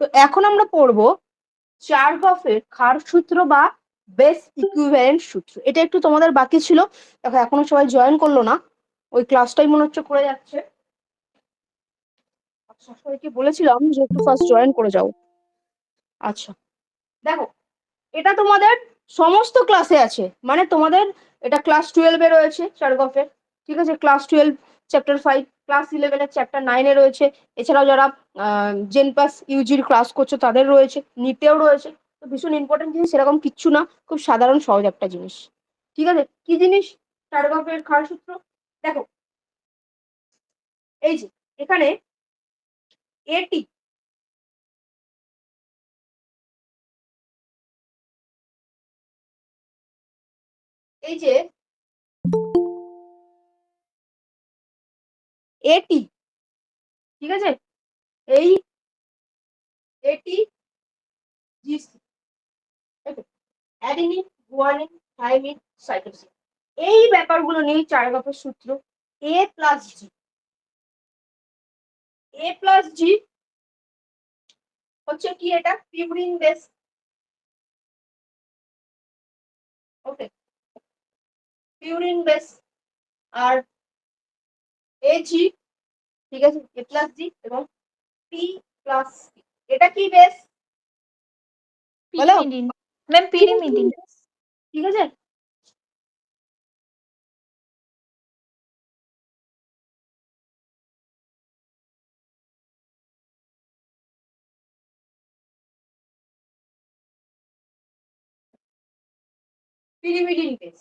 তো এখন আমরা পড়ব চারগফের খার সূত্র বা বেস ইকুইভ্যালেন্ট সূত্র। এটা একটু তোমাদের বাকি ছিল। দেখো, এখনও সবাই জয়েন করল না। ওই ক্লাসটাই মনে হচ্ছে করে যাচ্ছে। আচ্ছা সবাইকে বলেছিলাম যে একটু ফার্স্ট জয়েন করে যাও। আচ্ছা দেখো, এটা তোমাদের সমস্ত ক্লাসে আছে। মানে তোমাদের, এটা ক্লাস টুয়েলভে রয়েছে চারগফের। ঠিক আছে class twelve chapter five class ইলেভেনের চ্যাপ্টার নাইনে রয়েছে। এছাড়াও যারা জেন পাস ইউজির ক্লাস করছ তাদের রয়েছে, নিতেও রয়েছে। তো ভীষণ ইম্পর্টেন্ট জিনিস, সেরকম কিচ্ছু না, খুব সাধারণ, সহজ একটা জিনিস। ঠিক আছে? কি জিনিস? চারগফের খার সূত্র দেখো, এই যে, এখানে এটি এই যে এটি, ঠিক আছে? এই এটি এই ব্যাপারগুলো নিয়ে চার গপের সূত্র। এ প্লাস জি। এ প্লাস জি হচ্ছে কি এটা? Purine base. Okay. Purine base. আর এজি ঠিক আছে এ প্লাস জি এবং পি প্লাস এটা কি বেস বলো। পিরিমিডিন ম্যাম পিরিমিডিন ঠিক আছে pyrimidine base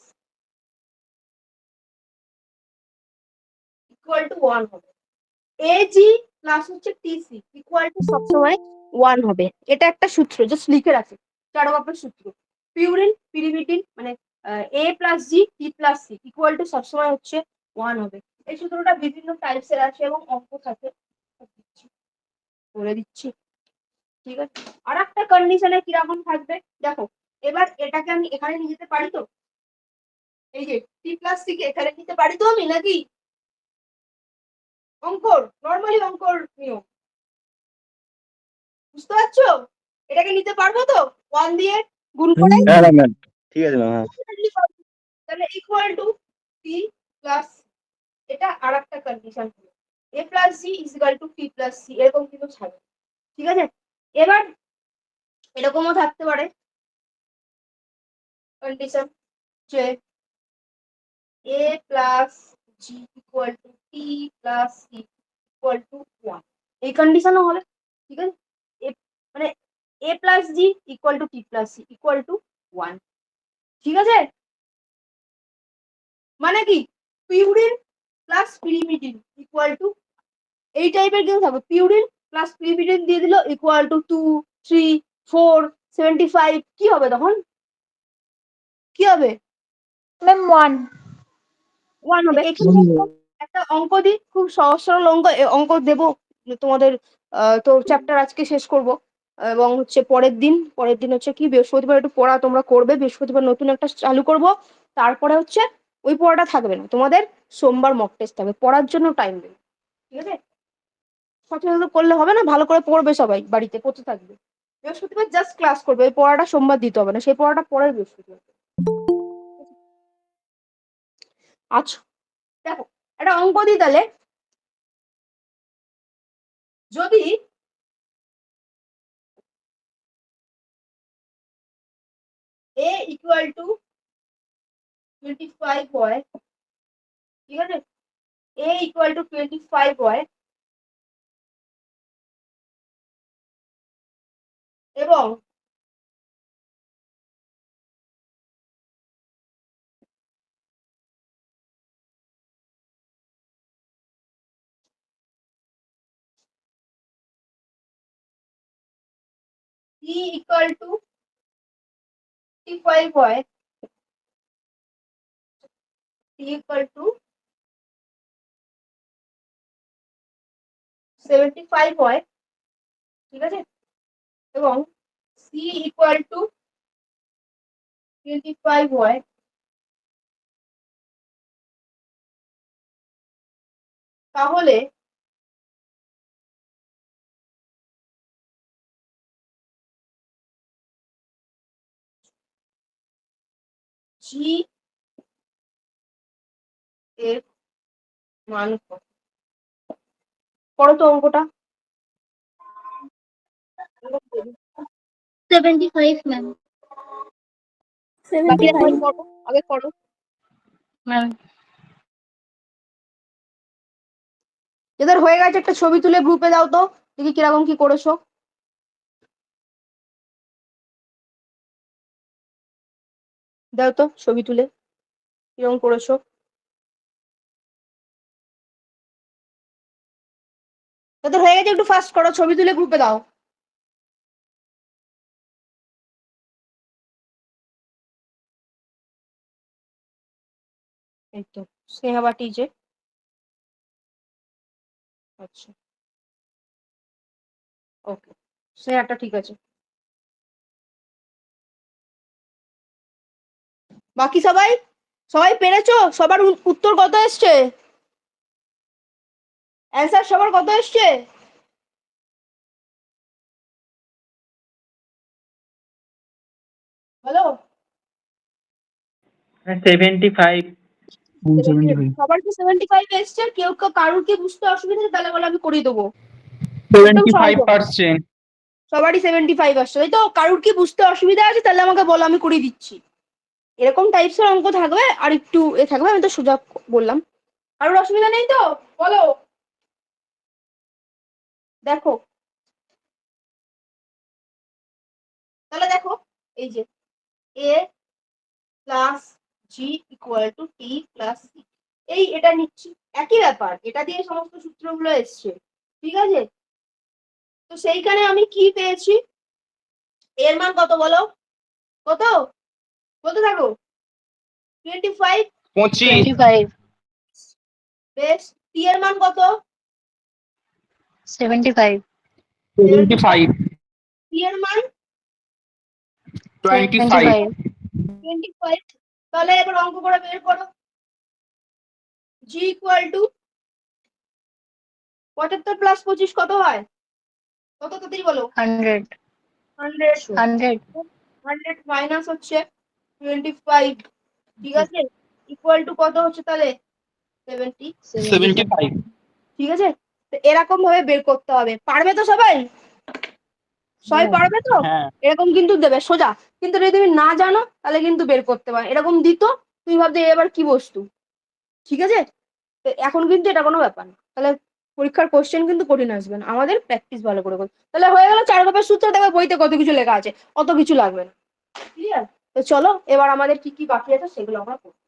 equal to one হবে এজি প্লাস হচ্ছে টিসি ইকুয়াল টু সবসময় ওয়ান হবে। এটা একটা সূত্র জাস্ট লিখে রাখে চারবাপের সূত্র। পিউরিন পিরিমিডিন মানে A plus G T plus C equal to সবসময় হচ্ছে ওয়ান হবে। এই সূত্রটা বিভিন্ন টাইপসের আছে এবং অঙ্ক থাকে। বলে দিচ্ছি। ঠিক আছে? আর একটা কন্ডিশনে কীরকম থাকবে? দেখো, এবার এটাকে আমি এখানে নিয়ে যেতে পারি তো? এই যে টি প্লাস সি কে এখানে নিতে পারি তো আমি, নাকি? অঙ্কর নর্মালি অঙ্কর নিয়ম। বুঝতে পারছ? এটাকে নিতে পারব তো? ওয়ান দিয়ে গুণ করে? হ্যাঁ হ্যাঁ ম্যাম ঠিক আছে ম্যাম হ্যাঁ। তাহলে ইকুয়াল টু পি প্লাস এটা আর একটা condition A plus G is equal to P plus C এরকম কিন্তু থাকবে ঠিক আছে? এবার এরকমও থাকতে পারে। কন্ডিশন যে A plus G equal to T plus C equal to one এই কন্ডিশনও হলে ঠিক আছে? মানে A plus G equal to T plus C equal to one ঠিক আছে? মানে কি? Purine plus pyrimidine equal to এই টাইপের কিন্তু থাকবে। পিউরিন প্লাস পিরিমিডিন দিয়ে দিল equal to two three four seventy five কি হবে তখন? কি হবে? ম্যাম ওয়ান ওয়ান হবে। এখানে একটা অঙ্ক দিই খুব সহজ সরল অঙ্ক। অঙ্ক দেবো তোমাদের তো চ্যাপ্টার আজকে শেষ করব। এবং হচ্ছে পরের দিন পরের দিন হচ্ছে কি বৃহস্পতিবার একটু পড়া তোমরা করবে। বৃহস্পতিবার নতুন একটা চালু করব। তারপরে হচ্ছে ওই পড়াটা থাকবে না। তোমাদের সোমবার মক টেস্ট থাকবে। পড়ার জন্য টাইম দেবে ঠিক আছে? সচেতন করলে হবে না ভালো করে পড়বে সবাই বাড়িতে পড়তে থাকবে। বৃহস্পতিবার জাস্ট ক্লাস করবে। ওই পড়াটা সোমবার দিতে হবে না। সেই পড়াটা পরের বৃহস্পতিবার। আচ্ছা দেখো, একটা অঙ্ক দিই তাহলে। যদি A equal to twenty five হয়, ঠিক আছে? A equal to twenty five হয়, এবং E equal to T five হয় T equal to seventy five হয় ঠিক আছে এবং C equal to twenty five হয় তাহলে জি এর মান কত? করো তো অঙ্কটা। সেভেন্টি ফাইভ ম্যাম আগে করো ম্যাম যাদের হয়ে গেছে একটা ছবি তুলে গ্রুপে দাও তো দেখি কীরকম কি করেছ। দাও তো ছবি তুলে। কীরকম করেছ? যাদের হয়ে গেছে একটু ফাস্ট করো, ছবি তুলে গ্রুপে দাও। এই তো, স্নেহা বাটি যে আচ্ছা। ওকে, স্নেহাটা ঠিক আছে। বাকি সবাই? সবাই পেরেছ? সবার উত্তর কত এসছে? অ্যান্সার সবার কত এসছে? হ্যালো সেভেন্টি ফাইভ সবার কি সেভেন্টি ফাইভ এসছে? কেউ কেউ কারুর কি বুঝতে অসুবিধা তাহলে বলে আমি করিয়ে দেবো। সেভেন্টি সহজ। ফাইভ পার্সেন্ট সবারই সেভেন্টি ফাইভ আসছে। তাই তো কারুর কি বুঝতে অসুবিধা আছে? তাহলে আমাকে বলো আমি করিয়ে দিচ্ছি। এরকম টাইপসের অঙ্ক থাকবে, আর একটু এ থাকবে, আমি তো সোজা বললাম। কারোর অসুবিধা নেই তো? বলো। দেখো। তাহলে দেখো, এই যে A plus G equal to T plus C এই এটা নিচ্ছি, একই ব্যাপার, এটা দিয়ে সমস্ত সূত্রগুলো এসছে, ঠিক আছে? তো সেইখানে আমি কি পেয়েছি? এর মান কত বলো? কত? বলতে থাকো? টোয়েন্টি ফাইভ পঁচিশ। ফাইভ বেশ টি এর মান কত? Seventy five seventy five T এর মান? টোয়েন্টি ফাইভ টোয়েন্টি ফাইভ তাহলে এবার অঙ্ক করে বের করো। জি ইকুয়াল টু পঁচাত্তর প্লাস পঁচিশ কত হয়? কত তাড়াতাড়ি বলো? Hundred hundred hundred hundred minus হচ্ছে টোয়েন্টি ফাইভ ঠিক আছে? ইকুয়াল টু কত হচ্ছে তাহলে? সেভেন্টি সেভেন্টি ফাইভ ঠিক আছে? এরকম ভাবে বের করতে হবে। পারবে তো সবাই? সবাই পারবে তো? হ্যাঁ। এরকম কিন্তু দেবে সোজা। কিন্তু যদি তুমি না জানো তাহলে কিন্তু বের করতে পারো। এরকম দিত তুমি ভাবতে এবার কি বস্তু? ঠিক আছে? এখন কিন্তু এটা কোনো ব্যাপার না। তাহলে পরীক্ষার কোশ্চেন কিন্তু কঠিন আসবে না। আমাদের প্র্যাকটিস ভালো করে করতে তাহলে হয়ে গেল চার কপের সূত্র দেখবে বইতে কত কিছু লেখা আছে। অত কিছু লাগবে না। ক্লিয়ার তো চলো এবার আমাদের কি কি বাকি আছে সেগুলো আমরা করব।